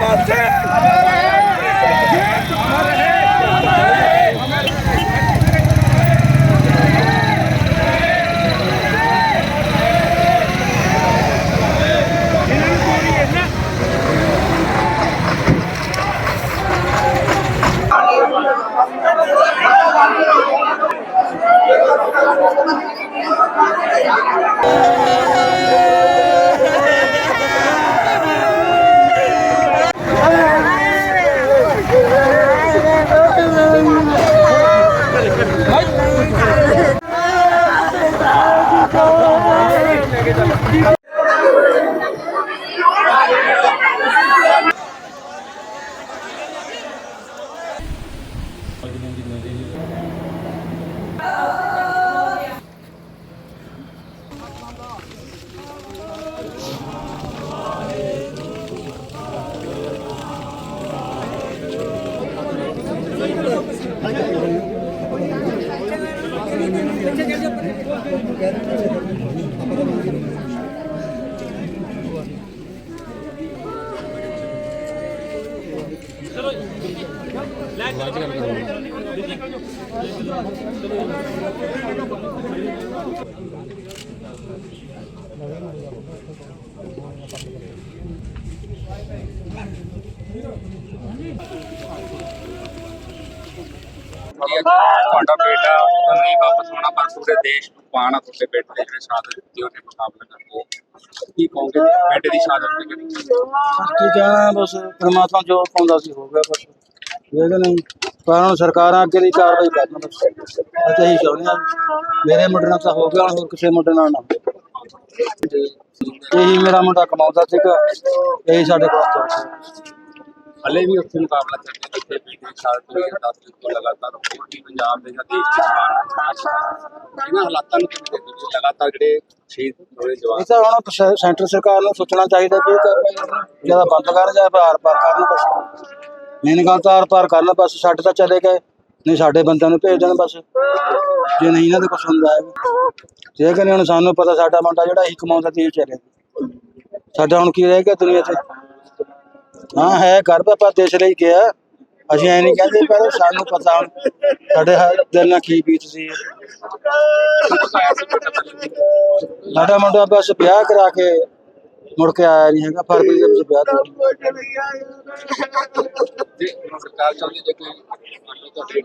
¡Vamos! ਤੁਹਾਡਾ ਬੇਟਾ ਨਹੀਂ ਵਾਪਸ ਆਉਣਾ, ਪਰ ਪੂਰੇ ਦੇਸ਼ ਨੂੰ ਪਾਣਾ ਤੁਹਾਡੇ ਬੇਟੇ ਦੇ ਜਿਹੜੇ ਸ਼ਹਾਦਤ ਦਿੱਤੀ ਉਹਨੇ ਮੁਕਾਬਲਾ ਕਰਕੇ। ਕੀ ਕਹੋਗੇ? ਬੇਟੇ ਦੀ ਸ਼ਹਾਦਤ ਤੇ ਕਿਹੜੀ ਕੀ ਕਹਿਣਾ ਬਸ ਪਰਮਾਤਮਾ ਜੋ ਪਾਉਂਦਾ ਸੀ ਹੋ ਗਿਆ ਬਸ। ਇਹ ਨਹੀਂ? ਪਰ ਹੁਣ ਸਰਕਾਰਾਂ ਅੱਗੇ ਦੀ ਕਾਰਵਾਈ ਕਰਨ ਬਸ। ਅਸੀਂ ਇਹੀ ਚਾਹੁੰਦੇ ਹਾਂ ਮੇਰੇ ਮੁੰਡੇ ਨਾਲ ਤਾਂ ਹੋ ਗਿਆ ਹੁਣ ਹੋਰ ਕਿਸੇ ਮੁੰਡੇ ਨਾਲ ਨਾ। ਹੋਵੇ। ਇਹੀ ਮੇਰਾ ਮੁੰਡਾ ਕਮਾਉਂਦਾ ਸੀਗਾ। ਇਹੀ ਸਾਡੇ ਕੋਲ ਤੋਂ ਹਲੇ ਵੀ ਉੱਥੇ ਮੁਕਾਬਲਾ ਚੱਲਦਾ ਜਿੱਥੇ ਬੇਟੇ ਦੀ ਸ਼ਹਾਦਤ ਹੋਈ 10 ਦਿਨ ਤੋਂ ਲਗਾਤਾਰ ਹੋਰ ਵੀ ਪੰਜਾਬ ਦੇ ਜਾਂ ਦੇਸ਼ ਦੇ ਜਵਾਨ ਇਹਨਾਂ ਹਾਲਾਤਾਂ ਨੂੰ ਕਿਵੇਂ ਦੇਖਦੇ ਹੋ ਲਗਾਤਾਰ ਜਿਹੜੇ ਸ਼ਹੀਦ ਹੋਏ ਜਵਾਨ ਇਹ ਹੁਣ ਸੈਂਟਰ ਸਰਕਾਰ ਨੂੰ ਸੋਚਣਾ ਚਾਹੀਦਾ ਵੀ ਜ਼ਿਆਦਾ ਬੰਦ ਕਰਨ ਜਾਂ ਆਰ ਪਾਰ ਕਰਨ ਬਸ। ਮੇਨ ਗੱਲ ਤਾਂ ਆਰ ਪਾਰ ਕਰਨ ਬਸ ਸਾਡੇ ਤਾਂ ਚਲੇ ਗਏ। ਨਹੀਂ ਸਾਡੇ ਬੰਦਿਆਂ ਨੂੰ ਭੇਜ ਦੇਣ ਬਸ। ਜੇ ਨਹੀਂ ਇਹਨਾਂ ਦੇ ਕੁਛ ਹੁੰਦਾ ਹੈ ਜੇ ਕਿ ਹੁਣ ਸਾਨੂੰ ਪਤਾ ਸਾਡਾ ਮੁੰਡਾ ਜਿਹੜਾ ਇਹੀ ਕਮਾਉਂਦਾ ਤੇ ਇਹ ਚਲੇ ਸਾਡਾ ਹੁਣ ਕੀ ਰਹਿ ਗਿਆ ਦੁਨੀਆ 'ਚ? ਹਾਂ ਹੈ ਘਰ ਪਾਪਾ ਦੇਸ਼ ਲਈ ਗਿਆ ਅਸੀਂ ਐ ਨਹੀਂ ਕਹਿੰਦੇ ਪਰ ਸਾਨੂੰ ਪਤਾ ਹੁਣ ਸਾਡੇ ਹ- ਦਿਲ ਨਾਲ ਕੀ ਬੀਤ ਸੀ ਸਾਡਾ ਮੁੰਡਾ ਬਸ ਵਿਆਹ ਕਰਾ ਕੇ ਮੁੜ ਕੇ ਆਇਆ ਨਹੀਂ ਹੈਗਾ ਫਰਵਰੀ ਦੇ ਵਿੱਚ ਵਿਆਹ ਸਰਕਾਰ ਚਾਹੁੰਦੀ ਜੇ ਕੋਈ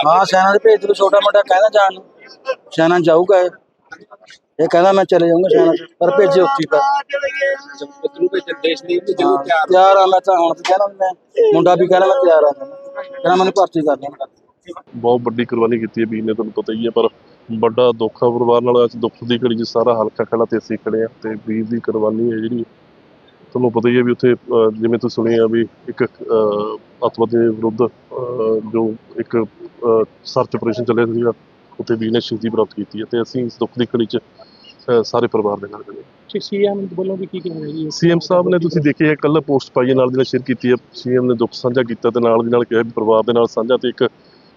ਹਾਂ ਸੈਨਾ ਦੇ ਭੇਜ ਦੇ ਛੋਟਾ ਮੁੰਡਾ ਕਹਿੰਦਾ ਜਾਣ ਨੂੰ। ਸੈਨਾ ਜਾਊਗਾ ਇਹ ਕਹਿੰਦਾ ਮੈਂ ਚਲੇ ਜਾਊਂਗਾ ਸੈਨਾ 'ਚ ਪਰ ਭੇਜੇ ਉੱਥੇ ਪਰ ਪੁੱਤ ਭੇਜਣ ਦੇਸ਼ ਲਈ ਵੀ ਜ਼ਰੂਰ ਤਿਆਰ ਤਿਆਰ ਆ ਮੈਂ ਤਾਂ ਹੁਣ ਤੇ ਕਹਿੰਦਾ ਮੈਂ ਮੁੰਡਾ ਵੀ ਕਹਿੰਦਾ ਮੈਂ ਤਿਆਰ ਆ। ਕਹਿੰਦਾ ਮੈਨੂੰ ਭਰਤੀ ਕਰ ਦੇਣ। ਬਹੁਤ ਵੱਡੀ ਕੁਰਬਾਨੀ ਕੀਤੀ ਹੈ ਵੀਰ ਨੇ ਤੁਹਾਨੂੰ ਪਤਾ ਹੀ ਹੈ ਪਰ ਵੱਡਾ ਦੁੱਖ ਆ ਪਰਿਵਾਰ ਨਾਲ ਅੱਜ ਦੁੱਖ ਦੀ ਘੜੀ 'ਚ ਸਾਰਾ ਹਲਕਾ ਖੜਾ ਤੇ ਅਸੀਂ ਖੜੇ ਆ ਤੇ ਵੀਰ ਦੀ ਕੁਰਬਾਨੀ ਹੈ ਜਿਹੜੀ। ਤੁਹਾਨੂੰ ਪਤਾ ਹੀ ਹੈ ਵੀ ਉੱਥੇ ਅਹ, ਜਿਵੇਂ ਤੁਸੀਂ ਸੁਣਿਆ ਵੀ ਇੱਕ ਅਹ, ਅੱਤਵਾਦੀ ਦੇ ਵਿਰੁੱਧ ਅਹ, ਜੋ ਇੱਕ ਸਰਚ ਆਪਰੇਸ਼ਨ ਚੱਲਿਆ ਸੀਗਾ ਉੱਥੇ ਵੀਰ ਨੇ ਸ਼ਹੀਦੀ ਪ੍ਰਾਪਤ ਕੀਤੀ ਹੈ ਤੇ ਅਸੀਂ ਇਸ ਦੁੱਖ ਦੀ ਘੜੀ 'ਚ ਸਾਰੇ ਪਰਿਵਾਰ ਦੇ ਨਾਲ ਖੜੇ ਹਾਂ। ਸੀਐਮ ਵੱਲੋਂ ਵੀ ਕੀ ਕਹਿੰਦੇ ਜੀ ਸੀਐਮ ਸਾਹਿਬ ਨੇ ਤੁਸੀਂ ਦੇਖਿਆ ਕੱਲ ਪੋਸਟ ਪਾਈ ਹੈ ਨਾਲ ਦੀ ਨਾਲ ਸ਼ੇਅਰ ਕੀਤੀ ਹੈ। ਸੀਐਮ ਨੇ ਦੁੱਖ ਸਾਂਝਾ ਕੀਤਾ ਤੇ ਨਾਲ ਦੀ ਨਾਲ ਕਿਹਾ ਵੀ ਪਰਿਵਾਰ ਦੇ ਨਾਲ ਸਾਂਝਾ ਤੇ ਇੱਕ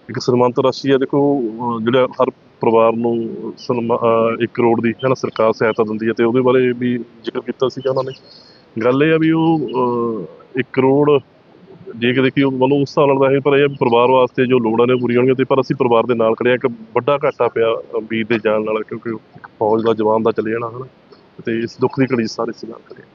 ਇੱਕ ਸਨਮਾਨਤ ਰਾਸ਼ੀ ਹੈ। ਦੇਖੋ ਅਹ ਜਿਹੜਾ ਹਰ ਪਰਿਵਾਰ ਨੂੰ ਸਨਮਾ 1 ਕਰੋੜ ਦੀ ਹੈ ਨਾ ਸਰਕਾਰ ਸਹਾਇਤਾ ਦਿੰਦੀ ਹੈ ਤੇ ਉਹਦੇ ਬਾਰੇ ਵੀ ਜ਼ਿਕਰ ਕੀਤਾ ਸੀਗਾ ਉਹਨਾਂ ਨੇ। ਗੱਲ ਇਹ ਆ ਵੀ ਉਹ 1 ਕਰੋੜ ਜੇ ਕਿ ਦੇਖੀ ਮਨੋਂ ਉਸ ਨਾਲ ਤਾਂ ਇਹ ਪਰ ਇਹ ਪਰਿਵਾਰ ਵਾਸਤੇ ਜੋ ਲੋੜਾਂ ਨੇ ਪੂਰੀਆਂ ਹੋਣਗੀਆਂ ਤੇ ਪਰ ਅਸੀਂ ਪਰਿਵਾਰ ਦੇ ਨਾਲ ਖੜੇ ਹਾਂ। ਇੱਕ ਵੱਡਾ ਘਾਟਾ ਪਿਆ ਵੀਰ ਦੇ ਜਾਣ ਨਾਲ ਕਿਉਂਕਿ ਫੌਜ ਦਾ ਜਵਾਨ ਦਾ ਚਲੇ ਜਾਣਾ ਹਨਾ। ਤੇ ਇਸ ਦੁੱਖ ਦੀ ਘੜੀ ਸਾਰੇ ਖੜੇ ਹਾਂ।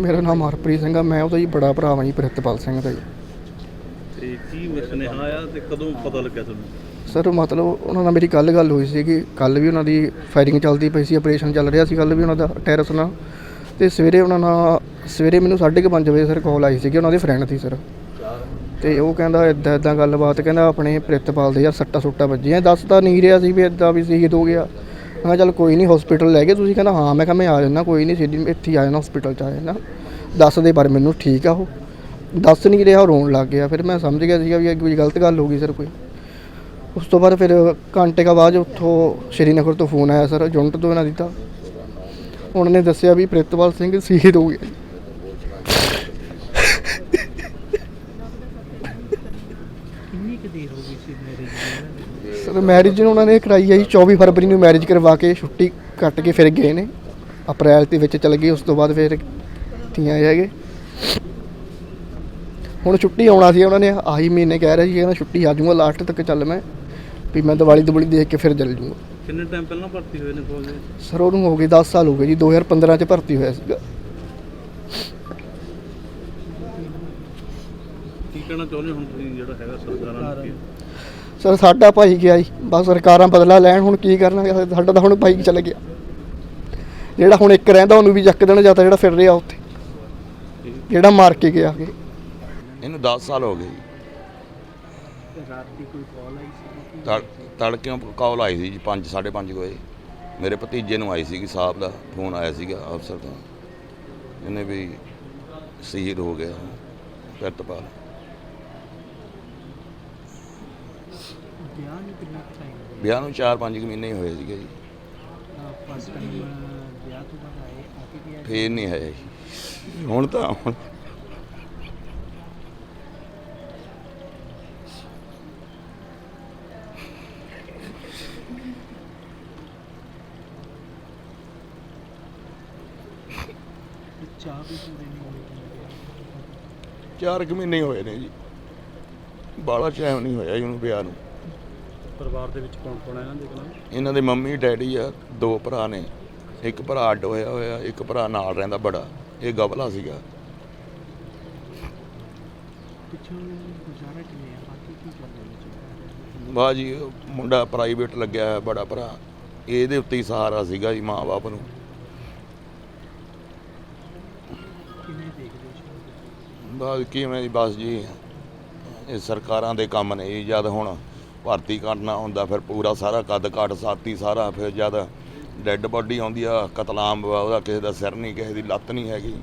ਮੇਰਾ ਨਾਮ ਹਰਪ੍ਰੀਤ ਸਿੰਘ ਆ ਮੈਂ ਉਹਦਾ ਜੀ ਬੜਾ ਭਰਾ ਵਾਂ ਜੀ ਪ੍ਰਿਤਪਾਲ ਸਿੰਘ ਦਾ ਜੀ। ਤੇ ਕੀ ਸੁਨੇਹਾ ਆਇਆ ਤੇ ਕਦੋਂ ਪਤਾ ਲੱਗਿਆ ਤੁਹਾਨੂੰ? ਸਰ ਮਤਲਬ ਉਹਨਾਂ ਨਾਲ ਮੇਰੀ ਕੱਲ ਗੱਲ ਹੋਈ ਸੀ ਕਿ ਕੱਲ ਵੀ ਉਹਨਾਂ ਦੀ ਫਾਇਰਿੰਗ ਚੱਲਦੀ ਪਈ ਸੀ ਆਪਰੇਸ਼ਨ ਚੱਲ ਰਿਹਾ ਸੀ ਕੱਲ ਵੀ ਉਹਨਾਂ ਦਾ ਟੈਰਸ ਨਾਲ। ਤੇ ਸਵੇਰੇ ਉਹਨਾਂ ਨਾਲ ਸਵੇਰੇ ਮੈਨੂੰ 5:30 ਵਜੇ ਸਰ ਕਾਲ ਆਈ ਸੀ ਕਿ ਉਹਨਾਂ ਦੇ ਫਰੈਂਡ ਸੀ ਸਰ। ਤੇ ਉਹ ਕਹਿੰਦਾ ਇਦਾਂ ਇਦਾਂ ਗੱਲਬਾਤ, ਕਹਿੰਦਾ ਆਪਣੇ ਪ੍ਰਿਤਪਾਲ ਦੇ ਯਾਰ ਸੱਟਾ ਸੁੱਟਾ ਵੱਜੀਆਂ ਦੱਸ ਤਾਂ ਨਹੀਂ ਰਿਹਾ ਸੀ ਵੀ ਇਦਾਂ ਵੀ ਸ਼ਹੀਦ ਹੋ ਗਿਆ। ਮੈਂ ਕਿਹਾ ਚੱਲ ਕੋਈ ਨਹੀਂ ਹਸਪੀਟਲ ਲੈ ਗਏ ਤੁਸੀਂ, ਕਹਿੰਦਾ ਹਾਂ, ਮੈਂ ਕਿਹਾ ਮੈਂ ਆ ਜਾਣਾ ਕੋਈ ਨਹੀਂ ਸਿੱਧੀ ਇੱਥੇ ਹੀ ਆ ਜਾਣਾ ਹਸਪੀਟਲ ਚ ਆ ਜਾਣਾ ਦੱਸ ਦੇ ਪਰ ਮੈਨੂੰ ਠੀਕ ਆ ਉਹ। ਦੱਸ ਨਹੀਂ ਰਿਹਾ, ਉਹ ਰੋਣ ਲੱਗ ਗਿਆ। ਫਿਰ ਮੈਂ ਸਮਝ ਗਿਆ ਸੀਗਾ ਵੀ ਇਹ ਕੋਈ ਗਲਤ ਗੱਲ ਹੋ ਗਈ ਸਰ ਕੋਈ। ਉਸ ਤੋਂ ਬਾਅਦ ਫਿਰ ਘੰਟੇ ਕਾ ਬਾਅਦ ਉੱਥੋਂ ਸ਼੍ਰੀਨਗਰ ਤੋਂ ਫੋਨ ਆਇਆ ਸਰ, ਜੁੰਟ ਤੋਂ ਇਹਨਾਂ ਦਿੱਤਾ ਉਹਨਾਂ ਨੇ ਦੱਸਿਆ ਵੀ ਪ੍ਰਿਤਪਾਲ ਸਿੰਘ ਸ਼ਹੀਦ ਹੋ ਗਿਆ। ਸਰ ਮੈਰਿਜ ਨੂੰ ਉਹਨਾਂ ਨੇ ਕਰਾਈ ਹੈ ਜੀ 24 ਫਰਵਰੀ ਨੂੰ ਮੈਰਿਜ ਕਰਵਾ ਕੇ ਛੁੱਟੀ ਕੱਟ ਕੇ ਫਿਰ ਗਏ ਨੇ। ਅਪ੍ਰੈਲ ਦੇ ਵਿੱਚ ਚਲੇ ਗਏ ਉਸ ਤੋਂ ਬਾਅਦ ਫਿਰ ਤੀਆਂ ਹੈਗੇ ਹੁਣ ਛੁੱਟੀ ਆਉਣਾ ਸੀ ਉਹਨਾਂ ਨੇ ਆਹੀ ਮਹੀਨੇ ਕਹਿ ਰਿਹਾ ਸੀ ਕਹਿੰਦਾ ਛੁੱਟੀ ਆ ਜਾਊਗਾ ਲਾਸਟ ਤੱਕ ਚੱਲ ਮੈਂ ਵੀ ਮੈਂ ਦੀਵਾਲੀ ਦੀਵਾਲੀ ਦੇਖ ਕੇ ਫਿਰ ਚੱਲ ਜਾਊਗਾ। ਕਿੰਨੇ ਟਾਈਮ ਪਹਿਲਾਂ ਭਰਤੀ ਹੋਏ ਨੇ ਫੌਜ ਦੇ? ਸਰ ਉਹਨੂੰ ਹੋ ਗਏ 10 ਸਾਲ ਹੋ ਗਏ ਜੀ 2015 ਚ ਭਰਤੀ ਹੋਇਆ ਸੀਗਾ। ਕੀ ਕਹਿਣਾ ਚਾਹੁੰਦੇ ਹੋ ਹੁਣ ਤੁਸੀਂ ਜਿਹੜਾ ਹੈਗਾ ਸਰਕਾਰਾਂ ਨੂੰ? ਕੀ ਸਰ, ਸਾਡਾ ਭਾਈ ਗਿਆ ਜੀ। ਬਸ ਸਰਕਾਰਾਂ ਬਦਲਾ ਲੈਣ, ਹੁਣ ਕੀ ਕਰਨਾਗੇ? ਸਾਡਾ ਤਾਂ ਹੁਣ ਭਾਈ ਚਲ ਗਿਆ। ਜਿਹੜਾ ਹੁਣ ਇੱਕ ਰਹਿੰਦਾ, ਉਹਨੂੰ ਵੀ ਚੱਕ ਦੇਣਾ ਜਾਂਦਾ ਜਿਹੜਾ ਫਿਰ ਰਿਹਾ ਉੱਥੇ। ਜਿਹੜਾ ਮਾਰ ਕੇ ਗਿਆ। ਅੱਗੇ ਇਹਨੂੰ 10 ਸਾਲ ਹੋ ਗਏ ਜੀ। ਰਾਤ ਦੀ ਕੋਈ ਕਾਲ ਆਈ ਸੀ ਤੜਕਿਓਂ ਕਾਲ ਆਈ ਸੀ ਜੀ 5 5:30 ਵਜੇ। ਮੇਰੇ ਭਤੀਜੇ ਨੂੰ ਆਈ ਸੀਗੀ, ਸਾਹਿਬ ਦਾ ਫੋਨ ਆਇਆ ਸੀਗਾ, ਅਫਸਰ ਦਾ ਇਹਨੇ ਵੀ ਸ਼ਹੀਦ ਹੋ ਗਿਆ ਪ੍ਰਿਤਪਾਲ ਵਿਆਹ ਨੂੰ 4-5 ਮਹੀਨੇ ਹੀ ਹੋਏ ਸੀਗੇ ਜੀ। ਫੇਰ ਨਹੀਂ ਹੈ ਜੀ। ਹੁਣ ਤਾਂ ਹੁਣ ਚਾਰ ਕੁ ਮਹੀਨੇ ਹੀ ਹੋਏ ਨੇ ਜੀ। ਬਾਲਾ ਟਾਈਮ ਨਹੀਂ ਹੋਇਆ ਜੀ ਉਹਨੂੰ ਵਿਆਹ ਨੂੰ। ਪਰਿਵਾਰ ਦੇ ਵਿੱਚ ਕੌਣ ਕੌਣ ਹੈ ਇਹਨਾਂ ਦੇ ਕੋਲ ਇਹਨਾਂ ਦੇ ਮੰਮੀ ਡੈਡੀ ਆ ਦੋ ਭਰਾ ਨੇ। ਇੱਕ ਭਰਾ ਅੱਡ ਹੋਇਆ ਹੋਇਆ ਇੱਕ ਭਰਾ ਨਾਲ ਰਹਿੰਦਾ ਬੜਾ। ਇਹ ਗਵਲਾ ਸੀਗਾ। ਬਾਜੀ ਜੀ ਮੁੰਡਾ ਪ੍ਰਾਈਵੇਟ ਲੱਗਿਆ ਹੋਇਆ ਬੜਾ ਭਰਾ। ਇਹਦੇ ਉੱਤੇ ਹੀ ਸਹਾਰਾ ਸੀਗਾ ਜੀ ਮਾਂ-ਬਾਪ ਨੂੰ? ਬਸ ਕਿਵੇਂ ਜੀ ਬਸ ਜੀ। ਇਹ ਸਰਕਾਰਾਂ ਦੇ ਕੰਮ ਨੇ ਜੀ ਜਦ ਹੁਣ ਭਰਤੀ ਕਰਨਾ ਹੁੰਦਾ ਫਿਰ ਪੂਰਾ ਸਾਰਾ ਕੱਦ ਕਾਠ ਸਾਤੀ ਸਾਰਾ ਫਿਰ ਜਦ ਡੈੱਡ ਬਾਡੀ ਆਉਂਦੀ ਆ ਕਤਲਾਮ ਵਾ, ਉਹਦਾ ਕਿਸੇ ਦਾ ਸਿਰ ਨਹੀਂ ਕਿਸੇ ਦੀ ਲੱਤ ਨਹੀਂ ਹੈਗੀ।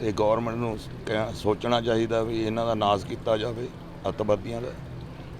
ਤੇ ਗਵਰਨਮੈਂਟ ਨੂੰ ਕਹਿ- ਸੋਚਣਾ ਚਾਹੀਦਾ ਵੀ ਇਹਨਾਂ ਦਾ ਨਾਸ਼ ਕੀਤਾ ਜਾਵੇ ਅੱਤਵਾਦੀਆਂ ਦਾ।